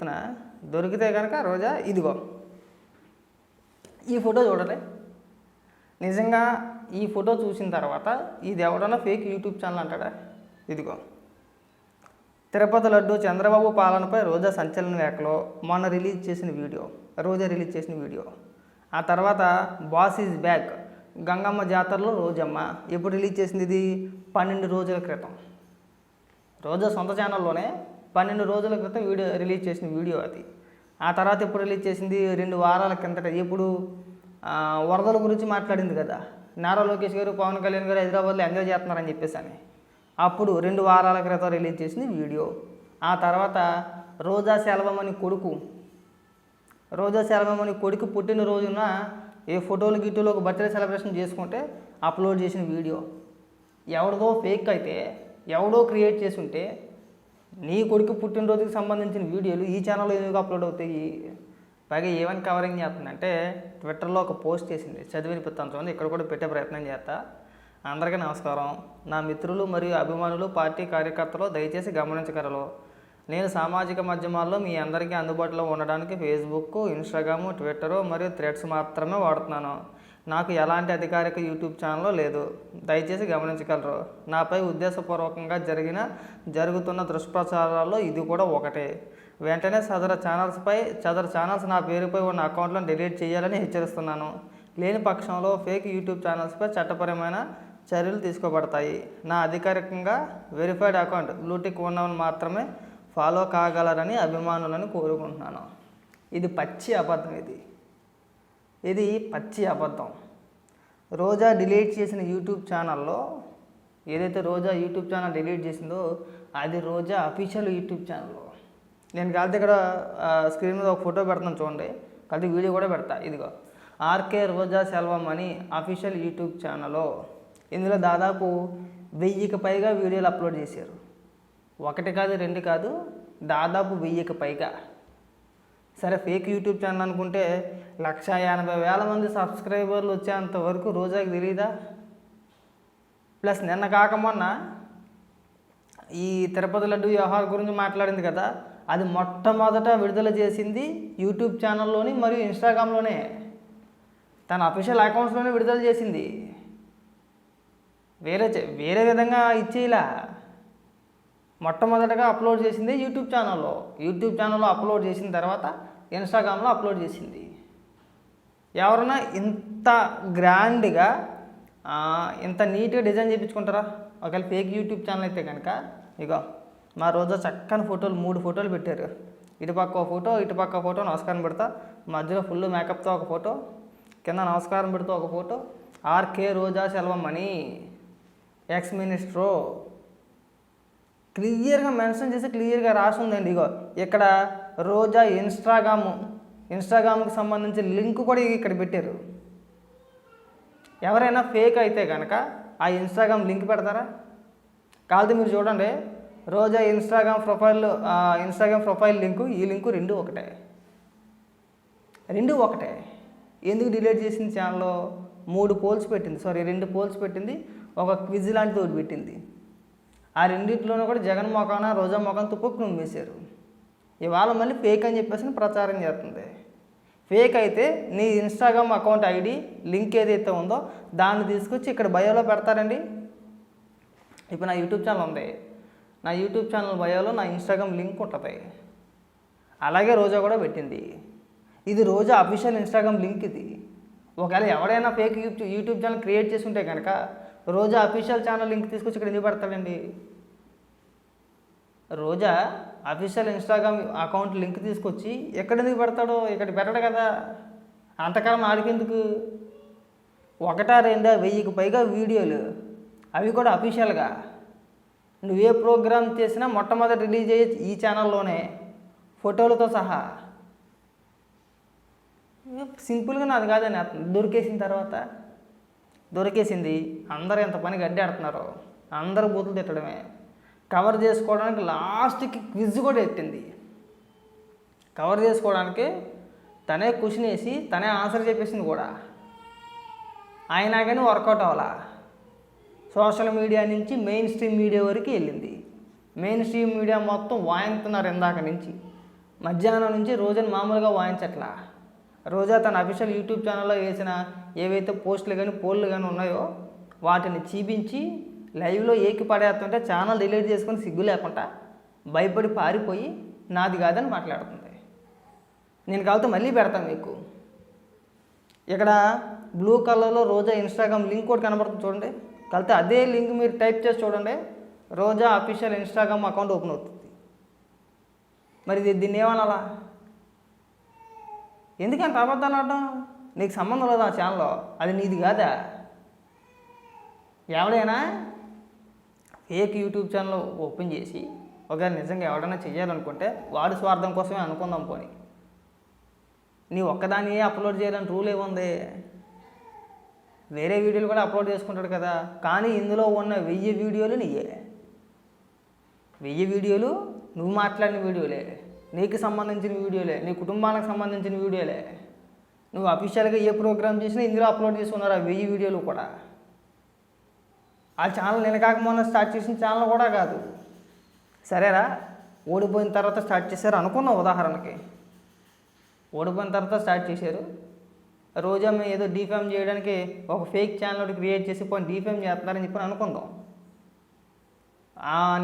చెప్తున్నా దొరికితే కనుక రోజా ఇదిగో. ఈ ఫోటో చూడలే. నిజంగా ఈ ఫోటో చూసిన తర్వాత ఇది ఎవడన్నా ఫేక్ యూట్యూబ్ ఛానల్ అంటాడా? ఇదిగో. తిరుపతి లడ్డు చంద్రబాబు పాలనపై రోజా సంచలన లేఖలో మొన్న రిలీజ్ చేసిన వీడియో రోజా రిలీజ్ చేసిన వీడియో. ఆ తర్వాత బాస్ ఈజ్ బ్యాక్ గంగమ్మ జాతరలో రోజమ్మ. ఎప్పుడు రిలీజ్ చేసింది ఇది? పన్నెండు రోజుల క్రితం. రోజా సొంత ఛానల్లోనే పన్నెండు రోజుల క్రితం వీడియో రిలీజ్ చేసిన వీడియో అది. ఆ తర్వాత ఎప్పుడు రిలీజ్ చేసింది? రెండు వారాల కిందట. ఇప్పుడు వరదల గురించి మాట్లాడింది కదా. నారా లోకేష్ గారు పవన్ కళ్యాణ్ గారు హైదరాబాద్లో ఎంజాయ్ చేస్తున్నారని చెప్పేసి అని. అప్పుడు రెండు వారాల క్రితం రిలీజ్ చేసింది వీడియో. ఆ తర్వాత రోజా సెల్వం అని కొడుకు రోజా సెల్వం అని కొడుకు పుట్టినరోజున ఏ ఫోటోలు గిట్టులో ఒక బర్త్డే సెలబ్రేషన్ చేసుకుంటే అప్లోడ్ చేసిన వీడియో. ఎవరిదో ఫేక్ అయితే ఎవడో క్రియేట్ చేసి ఉంటే నీ కొడుకు పుట్టినరోజుకి సంబంధించిన వీడియోలు ఈ ఛానల్లో ఎందుకు అప్లోడ్ అవుతాయి? పైగా ఏమని కవరింగ్ చేస్తుందంటే ట్విట్టర్లో ఒక పోస్ట్ చేసింది. చదివిన వినిపిస్తాను ఇక్కడ కూడా పెట్టే ప్రయత్నం చేస్తా. అందరికీ నమస్కారం. నా మిత్రులు మరియు అభిమానులు పార్టీ కార్యకర్తలు దయచేసి గమనించగలరు. నేను సామాజిక మాధ్యమాల్లో మీ అందరికీ అందుబాటులో ఉండడానికి ఫేస్బుక్ ఇన్స్టాగ్రాము ట్విట్టరు మరియు థ్రెడ్స్ మాత్రమే వాడుతున్నాను. నాకు ఎలాంటి అధికారిక యూట్యూబ్ ఛానల్ లేదు. దయచేసి గమనించగలరు. నాపై ఉద్దేశపూర్వకంగా జరిగిన జరుగుతున్న దుష్ప్రచారాల్లో ఇది కూడా ఒకటే. వెంటనే సదర ఛానల్స్పై సదర ఛానల్స్ నా పేరుపై ఉన్న అకౌంట్లను డిలీట్ చేయాలని హెచ్చరిస్తున్నాను. లేని పక్షంలో ఫేక్ యూట్యూబ్ ఛానల్స్పై చట్టపరమైన చర్యలు తీసుకోబడతాయి. నా అధికారికంగా వెరిఫైడ్ అకౌంట్ బ్లూటిక్ ఉన్నవని మాత్రమే ఫాలో కాగలరని అభిమానులను కోరుకుంటున్నాను. ఇది పచ్చి అబద్ధం ఇది. ఇది పచ్చి అబద్ధం. రోజా డిలీట్ చేసిన యూట్యూబ్ ఛానల్లో ఏదైతే రోజా యూట్యూబ్ ఛానల్ డిలీట్ చేసిందో అది రోజా అఫీషియల్ యూట్యూబ్ ఛానల్ నేను కలిసి ఇక్కడ స్క్రీన్ మీద ఒక ఫోటో పెడతాను చూడండి. కలిసి వీడియో కూడా పెడతా. ఇదిగో. ఆర్కే రోజా సెల్వం అని అఫీషియల్ యూట్యూబ్ ఛానల్లో ఇందులో దాదాపు వెయ్యికి పైగా వీడియోలు అప్లోడ్ చేశారు. ఒకటి కాదు రెండు కాదు దాదాపు వెయ్యికి పైగా. సరే ఫేక్ యూట్యూబ్ ఛానల్ అనుకుంటే లక్ష ఎనభై వేల మంది సబ్స్క్రైబర్లు వచ్చేంత వరకు రోజాకి తెలియదా ప్లస్ నిన్న కాక మొన్న ఈ తిరుపతి లడ్డు వ్యవహారం గురించి మాట్లాడింది కదా అది మొట్టమొదట విడుదల చేసింది యూట్యూబ్ ఛానల్లోని మరియు ఇన్స్టాగ్రామ్లోనే తన అఫీషియల్ అకౌంట్స్లోనే విడుదల చేసింది. వేరే వేరే విధంగా ఇచ్చేలా మొట్టమొదటగా అప్లోడ్ చేసింది యూట్యూబ్ ఛానల్లో యూట్యూబ్ ఛానల్లో అప్లోడ్ చేసిన తర్వాత ఇన్స్టాగ్రామ్లో అప్లోడ్ చేసింది. ఎవరైనా ఇంత గ్రాండ్గా ఇంత నీట్గా డిజైన్ చేయించుకుంటారా ఒకవేళ ఫేక్ యూట్యూబ్ ఛానల్ అయితే కనుక ఇగో మా రోజు చక్కని ఫోటోలు మూడు ఫోటోలు పెట్టారు. ఇటుపక్క ఫోటో ఇటుపక్క ఫోటో నమస్కారం పెడతా. మధ్యలో ఫుల్ మేకప్తో ఒక ఫోటో కింద నమస్కారం పెడుతూ ఒక ఫోటో. ఆర్కే రోజా సెల్వమ్మని ఎక్స్ మినిస్ట్రో క్లియర్గా మెన్షన్ చేసి క్లియర్గా రాసి ఉందండి. ఇగో ఇక్కడ రోజా ఇన్స్టాగ్రామ్. ఇన్స్టాగ్రామ్కి సంబంధించిన లింక్ కూడా ఇక్కడ పెట్టారు. ఎవరైనా ఫేక్ అయితే కనుక ఆ ఇన్స్టాగ్రామ్ లింక్ పెడతారా? కాదు మీరు చూడండి Roja Instagram profile Instagram profile link ఈ లింకు రెండు ఒకటే. రెండు ఒకటే. ఎందుకు డిలీట్ చేసింది ఛానల్లో? మూడు పోల్స్ పెట్టింది. సారీ రెండు పోల్స్ పెట్టింది. ఒక క్విజ్ లాంటిది ఒకటి పెట్టింది. ఆ రెండిట్లోనూ కూడా జగన్ మొఖాన రోజా మొఖం తుప్పుకు నుమ్మేశారు ఇవాళ మళ్ళీ ఫేక్ అని చెప్పేసి ప్రచారం చేస్తుంది. ఫేక్ అయితే నీ ఇన్స్టాగ్రామ్ అకౌంట్ ఐడి లింక్ ఏదైతే ఉందో దాన్ని తీసుకొచ్చి ఇక్కడ బయోలో పెడతారండి. ఇప్పుడు నా యూట్యూబ్ ఛానల్ ఉంది. నా యూట్యూబ్ ఛానల్ బయోలో నా ఇన్స్టాగ్రామ్ లింక్ ఉంటుంది. అలాగే రోజా కూడా పెట్టింది. ఇది రోజా అఫీషియల్ ఇన్స్టాగ్రామ్ లింక్ ఇది. ఒకవేళ ఎవడైనా fake YouTube YouTube channel create చేసి ఉంటే కనుక రోజా అఫీషియల్ ఛానల్ లింక్ తీసుకొచ్చి ఇక్కడ ఎందుకు పెడతాడండి? Roja official Instagram account link తీసుకొచ్చి ఎక్కడ ఎందుకు పెడతాడో ఇక్కడ పెట్టడు కదా. అంతకాలం ఆడికెందుకు? ఒకటా రెండా వెయ్యికి పైగా వీడియోలు. అవి కూడా అఫీషియల్గా. నువ్వు ఏ ప్రోగ్రామ్ చేసినా మొట్టమొదటి రిలీజ్ అయ్యే ఈ ఛానల్లోనే ఫోటోలతో సహా. సింపుల్గా నాది కాదని దొరికేసిన తర్వాత దొరికేసింది అందరూ ఎంత పని గడ్డి ఆడుతున్నారు. అందరూ బూతులు తిట్టడమే. కవర్ చేసుకోవడానికి లాస్ట్కి క్విజ్ కూడా ఎత్తింది. కవర్ చేసుకోవడానికి తనే క్వశ్చన్ వేసి తనే ఆన్సర్ చెప్పేసింది కూడా. అయినా కానీ వర్కౌట్ అవ్వాలా? సోషల్ మీడియా నుంచి మెయిన్ స్ట్రీమ్ మీడియా వరకు వెళ్ళింది. మెయిన్ స్ట్రీమ్ మీడియా మొత్తం వాయింతున్నారు ఇందాక నుంచి. మధ్యాహ్నం నుంచి రోజుని మామూలుగా వాయించట్లా. రోజా తన అఫీషియల్ యూట్యూబ్ ఛానల్లో వేసిన ఏవైతే పోస్టులు కానీ పోల్లు కానీ ఉన్నాయో వాటిని చూపించి లైవ్లో ఏకి పడేస్తుంటే ఛానల్ డిలీట్ చేసుకొని సిగ్గు లేకుండా భయపడి పారిపోయి నాది కాదని మాట్లాడుతుంది. నేను కావాలంటే మళ్ళీ పెడతాను మీకు. ఇక్కడ బ్లూ కలర్లో రోజా ఇన్స్టాగ్రామ్ లింక్ కూడా కనబడుతుంది చూడండి. కలితే అదే లింక్ మీరు టైప్ చేసి చూడండి. Roja official Instagram account open అవుతుంది. మరి దీన్ని ఏమనాలా? ఎందుకంత అబద్ధాలు ఆడడం? నీకు సంబంధం లేదు ఆ ఛానల్లో? అది నీది కాదా? ఎవడైనా ఫేక్ యూట్యూబ్ ఛానల్ ఓపెన్ చేసి ఒకవేళ నిజంగా ఎవడైనా చేయాలనుకుంటే వాడి స్వార్థం కోసమే అనుకుందాం పోనీ. నీ ఒక్కదాన్ని అప్లోడ్ చేయాలని రూల్ ఏముంది? వేరే వీడియోలు కూడా అప్లోడ్ చేసుకుంటాడు కదా. కానీ ఇందులో ఉన్న వెయ్యి వీడియోలు నీయే. వెయ్యి వీడియోలు నువ్వు మాట్లాడిన వీడియోలే. నీకు సంబంధించిన వీడియోలే. నీ కుటుంబానికి సంబంధించిన వీడియోలే. నువ్వు అఫీషియల్గా ఏ ప్రోగ్రామ్ చేసినా ఇందులో అప్లోడ్ చేసుకున్నారు ఆ వెయ్యి వీడియోలు కూడా. ఆ ఛానల్ నేను కాక మొన్న స్టార్ట్ చేసిన ఛానల్ కూడా కాదు. సరేరా? ఓడిపోయిన తర్వాత స్టార్ట్ చేశారు అనుకున్నాం ఉదాహరణకి. ఓడిపోయిన తర్వాత స్టార్ట్ చేశారు. రోజా మేము ఏదో డీఫేమ్ చేయడానికి ఒక ఫేక్ ఛానల్ ఒకటి క్రియేట్ చేసి పోయి డీఫేమ్ చేస్తున్నారని చెప్పి అనుకుందాం.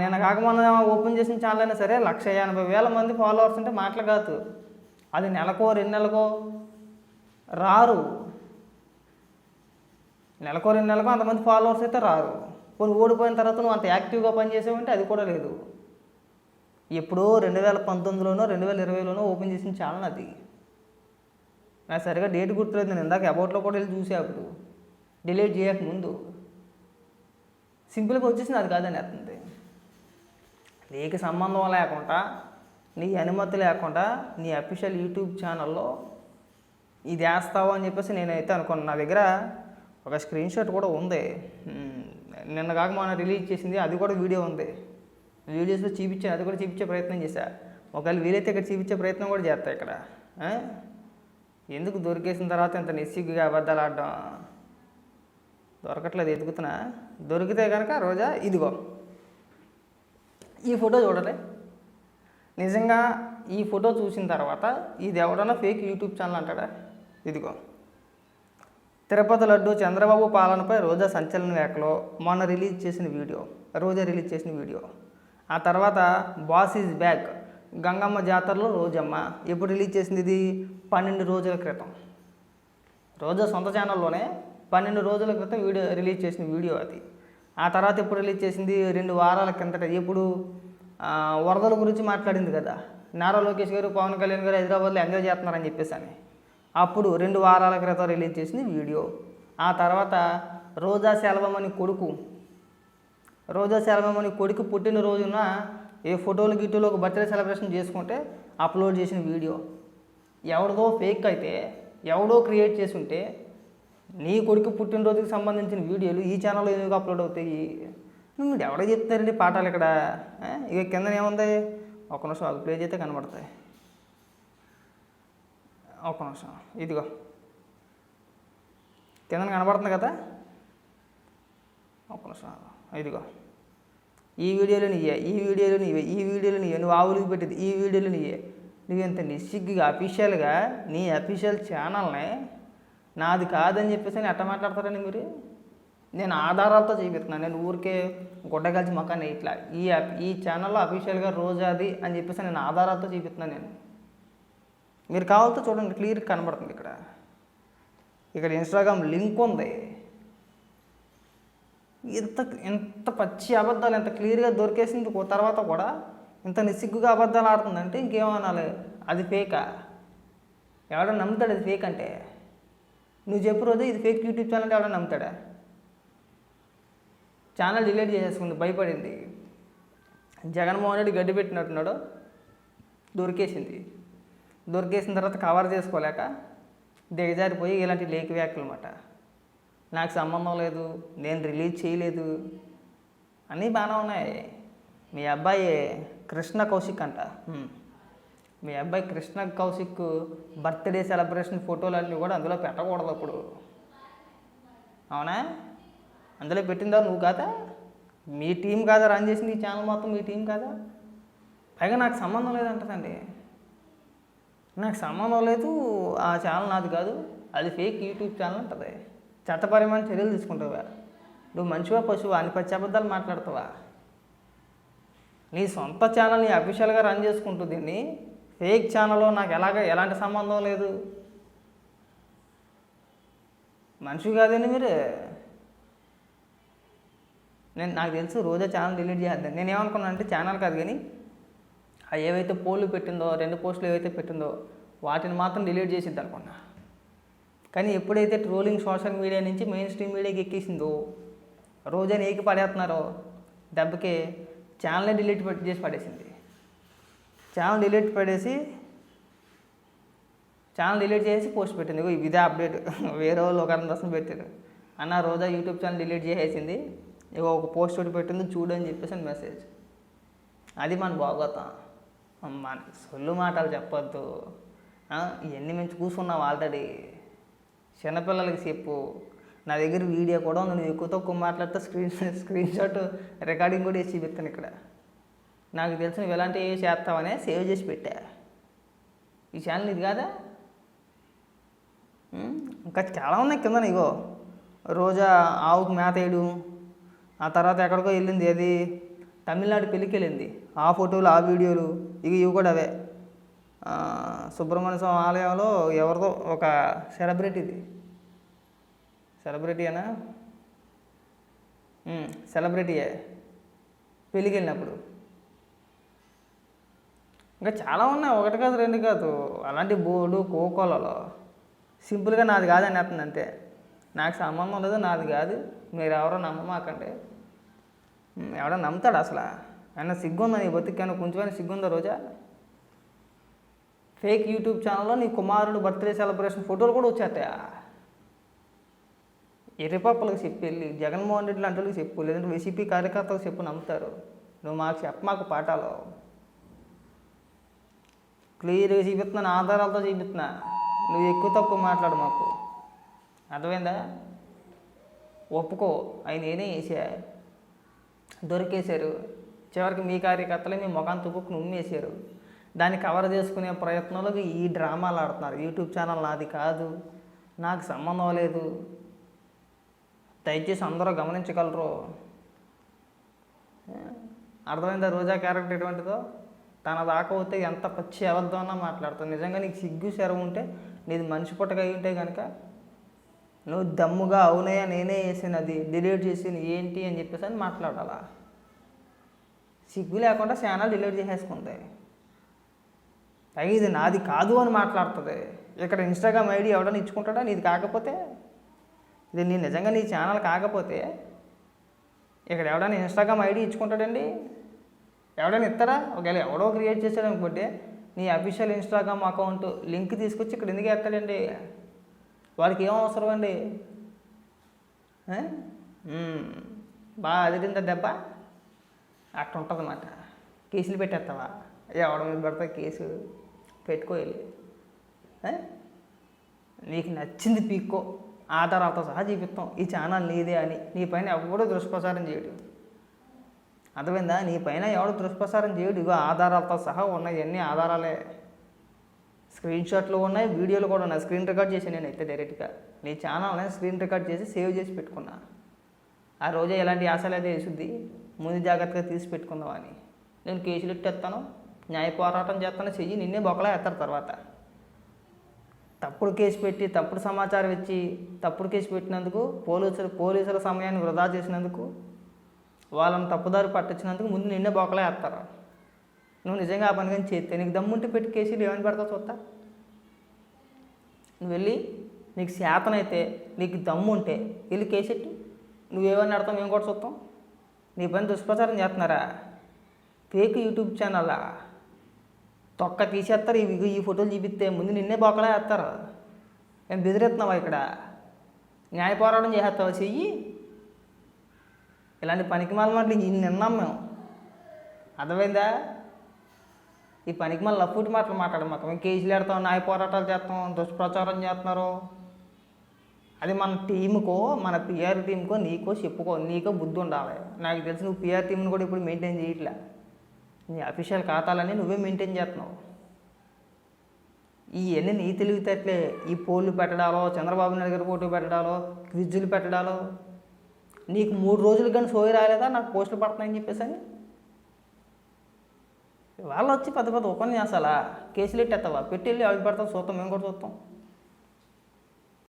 నేను కాకముందు ఓపెన్ చేసిన ఛానల్ అయినా సరే లక్ష ఎనభై వేల మంది ఫాలోవర్స్ ఉంటే మాటలు కాదు. అది నెలకో రెండు నెలకో? రారు. నెలకో రెండు నెలకో అంతమంది ఫాలోవర్స్ అయితే రారు. కొన్ని ఓడిపోయిన తర్వాత నువ్వు అంత యాక్టివ్గా పనిచేసావంటే అది కూడా లేదు. ఎప్పుడో రెండు వేల పంతొమ్మిదిలోనో రెండు వేల ఇరవైలోనో ఓపెన్ చేసిన ఛానల్ అది. నాకు సరిగా డేట్ గుర్తులేదు నేను ఇందాక అబౌట్లో కూడా వెళ్ళి చూసా అప్పుడు. డిలీట్ చేయక ముందు. సింపుల్గా వచ్చేసింది అది కాదని అర్థంది నీకు సంబంధం లేకుండా నీ అనుమతి లేకుండా నీ అఫీషియల్ యూట్యూబ్ ఛానల్లో ఇది వేస్తావు అని చెప్పేసి నేనైతే అనుకున్నాను. నా దగ్గర ఒక స్క్రీన్ షాట్ కూడా ఉంది. నిన్న కాక మొన్న రిలీజ్ చేసింది అది కూడా వీడియో ఉంది. వీడియోస్లో చూపించాను అది కూడా చూపించే ప్రయత్నం చేశా. ఒకవేళ వీలైతే ఇక్కడ చూపించే ప్రయత్నం కూడా చేస్తా ఇక్కడ. ఎందుకు దొరికేసిన తర్వాత ఇంత నిస్సిగ్గుగా అబద్ధాలు ఆడడం? దొరకట్లేదు ఎదుగుతున్నా. దొరికితే కనుక రోజా ఇదిగో. ఈ ఫోటో చూడలే నిజంగా ఈ ఫోటో చూసిన తర్వాత ఇది ఎవడన్నా ఫేక్ యూట్యూబ్ ఛానల్ అంటాడా? ఇదిగో. తిరుపతి లడ్డు చంద్రబాబు పాలనపై రోజా సంచలన లేఖలో మొన్న రిలీజ్ చేసిన వీడియో రోజా రిలీజ్ చేసిన వీడియో. ఆ తర్వాత బాస్ ఈజ్ బ్యాక్ గంగమ్మ జాతరలో రోజమ్మ. ఎప్పుడు రిలీజ్ చేసింది ఇది? పన్నెండు రోజుల క్రితం. రోజా సొంత ఛానల్లోనే పన్నెండు రోజుల క్రితం వీడియో రిలీజ్ చేసిన వీడియో అది. ఆ తర్వాత ఎప్పుడు రిలీజ్ చేసింది? రెండు వారాల కిందట. ఎప్పుడు? వరదల గురించి మాట్లాడింది కదా. నారా లోకేష్ గారు పవన్ కళ్యాణ్ గారు హైదరాబాద్లో ఎంజాయ్ చేస్తున్నారని చెప్పేసి అని. అప్పుడు రెండు వారాల క్రితం రిలీజ్ చేసింది వీడియో. ఆ తర్వాత రోజా సెల్వమని కొడుకు రోజా సెల్వమని కొడుకు పుట్టినరోజున ఏ ఫోటోలు గిట్టులో ఒక బర్త్డే సెలబ్రేషన్ చేసుకుంటే అప్లోడ్ చేసిన వీడియో. ఎవరిదో ఫేక్ అయితే ఎవడో క్రియేట్ చేసి ఉంటే నీ కొడుకు పుట్టినరోజుకి సంబంధించిన వీడియోలు ఈ ఛానల్లో ఎందుకు అప్లోడ్ అవుతాయి? ఎవడో చెప్తారండి పాఠాలు ఇక్కడ? ఇక కింద ఏముంది? ఒక నిమిషం అది ప్లే చేస్తే కనబడతాయి. ఒక నిమిషం. ఇదిగో. కింద కనబడుతుంది కదా? ఒక నిమిషం. ఇదిగో. ఈ వీడియోలో నీయే ఈ వీడియోలో నీవే ఈ వీడియోలో నీవే నువ్వు ఆవులకి పెట్టేది ఈ వీడియోలో నీయే. నువ్వు ఇంత నిస్సిగ్గుగా అఫీషియల్గా నీ అఫీషియల్ ఛానల్ని నాది కాదని చెప్పేసి నేను ఎట్ట మాట్లాడతారని మీరు? నేను ఆధారాలతో చూపిస్తున్నాను. నేను ఊరికే గుడ్డ కలిసి మొక్కని ఇట్లా ఈ ఈ ఛానల్లో అఫీషియల్గా రోజాది అని చెప్పేసి నేను ఆధారాలతో చూపిస్తున్నాను నేను. మీరు కావాలతో చూడండి క్లియర్ కనబడుతుంది ఇక్కడ. ఇక్కడ ఇన్స్టాగ్రామ్ లింక్ ఉంది. ఇంత ఇంత పచ్చి అబద్ధాలు ఎంత క్లియర్గా దొరికేసింది తర్వాత కూడా ఇంత నిస్సిగ్గుగా అబద్ధాలు ఆడుతుందంటే ఇంకేమనాలి అది ఫేకా ఎవడో నమ్ముతాడు అది ఫేక్ అంటే? నువ్వు చెప్పు రోజు ఇది ఫేక్ యూట్యూబ్ ఛానల్ అంటే ఎవడో నమ్ముతాడా? ఛానల్ డిలీట్ చేసేసుకుంది భయపడింది. జగన్మోహన్ రెడ్డి గడ్డి పెట్టినట్టున్నాడు. దొరికేసింది. దొరికేసిన తర్వాత కవర్ చేసుకోలేక దిగజారిపోయి ఇలాంటి లేక్ వ్యాఖ్యలు అన్నమాట నాకు సంబంధం లేదు నేను రిలీజ్ చేయలేదు అన్నీ బాగానే ఉన్నాయి. మీ అబ్బాయి కృష్ణ కౌశిక్ అంట. మీ అబ్బాయి కృష్ణ కౌశిక్ బర్త్డే సెలబ్రేషన్ ఫోటోలు అన్నీ కూడా అందులో పెట్టకూడదు అప్పుడు. అవునా? అందులో పెట్టిందా నువ్వు కాదా? మీ టీం కాదా? రన్ చేసింది ఈ ఛానల్ మొత్తం మీ టీం కాదా? పైగా నాకు సంబంధం లేదంటదండి. నాకు సంబంధం లేదు ఆ ఛానల్ నాది కాదు. అది ఫేక్ యూట్యూబ్ ఛానల్ ఉంటుంది. చట్టపరమైన చర్యలు తీసుకుంటావా నువ్వు మంచివా పశువు? అని పచ్చి అబద్ధాలు మాట్లాడతావా? నీ సొంత ఛానల్ని అఫీషియల్గా రన్ చేసుకుంటూ దీన్ని ఫేక్ ఛానల్లో నాకు ఎలాగ ఎలాంటి సంబంధం లేదు. మనిషి కాదండి మీరు? నేను నాకు తెలుసు రోజా ఛానల్ డిలీట్ చేద్దాం నేను ఏమనుకున్నాను అంటే ఛానల్ కాదు కానీ ఆ ఏవైతే పోల్లు పెట్టిందో రెండు పోస్టులు ఏవైతే పెట్టిందో వాటిని మాత్రం డిలీట్ చేసిద్ది అనుకున్నా కానీ ఎప్పుడైతే ట్రోలింగ్ సోషల్ మీడియా నుంచి మెయిన్ స్ట్రీమ్ మీడియాకి ఎక్కేసిందో రోజా ఏకి పడేస్తున్నారో దెబ్బకి ఛానల్ని డిలీట్ పెట్టి చేసి పడేసింది. ఛానల్ డిలీట్ పడేసి ఛానల్ డిలీట్ చేసి పోస్ట్ పెట్టింది. ఇదే అప్డేట్. వేరే వాళ్ళు ఒక దర్శనం పెట్టారు. అన్న రోజా యూట్యూబ్ ఛానల్ డిలీట్ చేసేసింది. ఇక ఒక పోస్ట్ ఒకటి పెట్టింది చూడని అని చెప్పేసి మెసేజ్. అది మన బాగోతాం. మన సొల్లు మాటలు చెప్పొద్దు. ఎన్ని ఇవన్నీ మేము ఆల్రెడీ. చిన్నపిల్లలకి చెప్పు. నా దగ్గర వీడియో కూడా ఉంది. నువ్వు ఎక్కువ తక్కువ మాట్లాడితే స్క్రీన్ స్క్రీన్ షాట్ రికార్డింగ్ కూడా వేసి చూపిస్తాను ఇక్కడ. నాకు తెలిసి నువ్వు ఎలాంటివి చేస్తావనే సేవ్ చేసి పెట్టా. ఈ ఛానల్ ఇది కాదా? ఇంకా చాలా ఉన్నాయి కింద ఇగో రోజా ఆవుకు మేత వేయడం ఆ తర్వాత ఎక్కడికో వెళ్ళింది అది. తమిళనాడు పెళ్ళికి వెళ్ళింది. ఆ ఫోటోలు ఆ వీడియోలు ఇక ఇవి కూడా అవే. సుబ్రహ్మణ్య స్వామి ఆలయంలో ఎవరిదో ఒక సెలబ్రిటీది సెలబ్రిటీ అనా సెలబ్రిటీయే. పెళ్ళికి వెళ్ళినప్పుడు ఇంకా చాలా ఉన్నాయి. ఒకటి కాదు రెండు కాదు. అలాంటి బోర్డు కోకోలలో సింపుల్గా నాది కాదని అర్థం అంతే. నాకు సంబంధం లేదు నాది కాదు. మీరు ఎవరో నమ్మమాకండి. ఎవడో నమ్ముతాడు అసలు. ఆయన సిగ్గుందా నీ బతికాను కొంచెమైనా సిగ్గుందా రోజా? ఫేక్ యూట్యూబ్ ఛానల్లో నీ కుమారుడు బర్త్డే సెలబ్రేషన్ ఫోటోలు కూడా వచ్చేస్తాయా? ఎర్రిపప్పలకు చెప్పి వెళ్ళి జగన్మోహన్ రెడ్డి లాంటి వాళ్ళకి చెప్పు లేదంటే వైసీపీ కార్యకర్తలకు చెప్పు నమ్ముతారు. నువ్వు మాకు చెప్ప మాకు పాఠాలు. క్లియర్గా చూపిస్తున్నాను ఆధారాలతో చూపిస్తున్నా. నువ్వు ఎక్కువ తక్కువ మాట్లాడు మాకు. అర్థమైందా? ఒప్పుకో. ఆయన ఏనే వేసా దొరికేశారు. చివరికి మీ కార్యకర్తలే మీ ముఖాన్ని తుప్పుకు నుమ్మేశారు దాన్ని కవర్ చేసుకునే ప్రయత్నంలో ఈ డ్రామాలు ఆడుతున్నారు. యూట్యూబ్ ఛానల్ నాది కాదు. నాకు సంబంధం లేదు. దయచేసి అందరూ గమనించగలరు. అర్థమైందా? రోజా క్యారెక్టర్ ఎటువంటిదో? తన దాకా పోతే ఎంత పచ్చి అబద్ధమన్నా మాట్లాడుతుంది నిజంగా నీకు సిగ్గు సెరవు ఉంటే నీది మనిషి పుట్టక అయి ఉంటే కనుక నువ్వు దమ్ముగా అవునయ్యా నేనే వేసాను అది డిలీట్ చేసాను ఏంటి అని చెప్పేసి అని మాట్లాడాలా? సిగ్గు లేకుండా ఛానల్ డిలీట్ చేసేసుకుంది. పైగా ఇది నాది కాదు అని మాట్లాడుతుంది. ఇక్కడ ఇన్స్టాగ్రామ్ ఐడి ఎవడని ఇచ్చుకుంటాడా? నీది కాకపోతే ఇది నీ నిజంగా నీ ఛానల్ కాకపోతే ఇక్కడ ఎవడైనా ఇన్స్టాగ్రామ్ ఐడి ఇచ్చుకుంటాడండి? ఎవడైనా ఇస్తారా ఒకవేళ ఎవడో క్రియేట్ చేశాడు అనుకుంటే నీ అఫీషియల్ ఇన్స్టాగ్రామ్ అకౌంట్ లింక్ తీసుకొచ్చి ఇక్కడ ఎందుకు ఎత్తాడండి? వాడికి ఏం అవసరం అండి? బాగా అదిరిందా దెబ్బ? అట్లా ఉంటుంది అన్నమాట కేసులు పెట్టేస్తావా ఎవడ మీద పడితే కేసు పెట్టుకోవాలి. నీకు నచ్చింది పీక్కో ఆధారాలతో సహా చూపిస్తాం ఈ ఛానల్ నీదే అని నీ పైన ఎవడో దుష్ప్రచారం చేయడు. అర్థమైందా? నీ పైన ఎవడు దుష్ప్రచారం చేయడు. ఇగో ఆధారాలతో సహా ఉన్నాయి అన్ని ఆధారాలే. స్క్రీన్ షాట్లు ఉన్నాయి వీడియోలు కూడా ఉన్నాయి. స్క్రీన్ రికార్డ్ చేసి నేను అయితే డైరెక్ట్గా. నీ ఛానల్ని స్క్రీన్ రికార్డ్ చేసి సేవ్ చేసి పెట్టుకున్నా. ఆ రోజే ఎలాంటి ఆశలు అయితే వేసుద్ది? ముందు జాగ్రత్తగా తీసి పెట్టుకుందామని నేను కేసులు ఎట్టేస్తాను న్యాయ పోరాటం చేస్తాను చెయ్యి నిన్నే బొకలా ఎత్తారు తర్వాత. తప్పుడు కేసు పెట్టి తప్పుడు సమాచారం ఇచ్చి తప్పుడు కేసు పెట్టినందుకు పోలీసులు పోలీసుల సమయాన్ని వృధా చేసినందుకు వాళ్ళని తప్పుదారి పట్టించినందుకు ముందు నిన్నే బొకలా వేస్తారు నువ్వు నిజంగా ఆ పని కానీ చేస్తే నీకు దమ్ముంటే పెట్టి కేసులు ఏమని పెడతావు చూస్తా నువ్వు వెళ్ళి నీకు శాతనైతే నీకు దమ్ము ఉంటే వెళ్ళి కేసెట్టు నువ్వేమని అడతావు మేము కూడా చూస్తాం నీ పని దుష్ప్రచారం చేస్తున్నారా? Fake YouTube channel? తొక్క తీసేస్తారు ఇవి ఈ ఫోటోలు చూపిస్తే ముందు నిన్నే బొక్కలా వేస్తారు. మేము బెదిరేస్తున్నావా ఇక్కడ? న్యాయ పోరాటం చేసేస్తావా చెయ్యి? ఇలాంటి పనికి మాటలు ఇన్ని నిన్నాం మేము. అర్థమైందా? ఈ పనికి మళ్ళీ లఫూటి మాటలు మాట్లాడమాక మేము కేసులు ఆడతాం న్యాయ పోరాటాలు చేస్తాం దుష్ప్రచారం చేస్తున్నారు. అది మన టీముకో మన పిఆర్ టీంకో నీకో చెప్పుకో నీకో బుద్ధి ఉండాలి. నాకు తెలిసి నువ్వు పిఆర్ టీంని కూడా ఇప్పుడు మెయింటైన్ చేయట్లే. నీ అఫీషియల్ ఖాతాలన్నీ నువ్వే మెయింటైన్ చేస్తున్నావు. ఇవన్నీ నీ తెలివితేటలే ఈ పోళ్ళు పెట్టడాలో చంద్రబాబు నాయుడు గారి ఫోటో పెట్టడాలో క్విజ్జులు పెట్టడాలో. నీకు మూడు రోజులు కానీ సోయి రాలేదా? నాకు పోస్టులు పడుతున్నాయని చెప్పేసి అని వాళ్ళు వచ్చి పెద్ద పెద్ద ఉపన్యాసాలా? కేసులు ఎట్టేస్తావా పెట్టి వెళ్ళి అవి పెడతాం చూస్తాం మేము కూడా చూస్తాం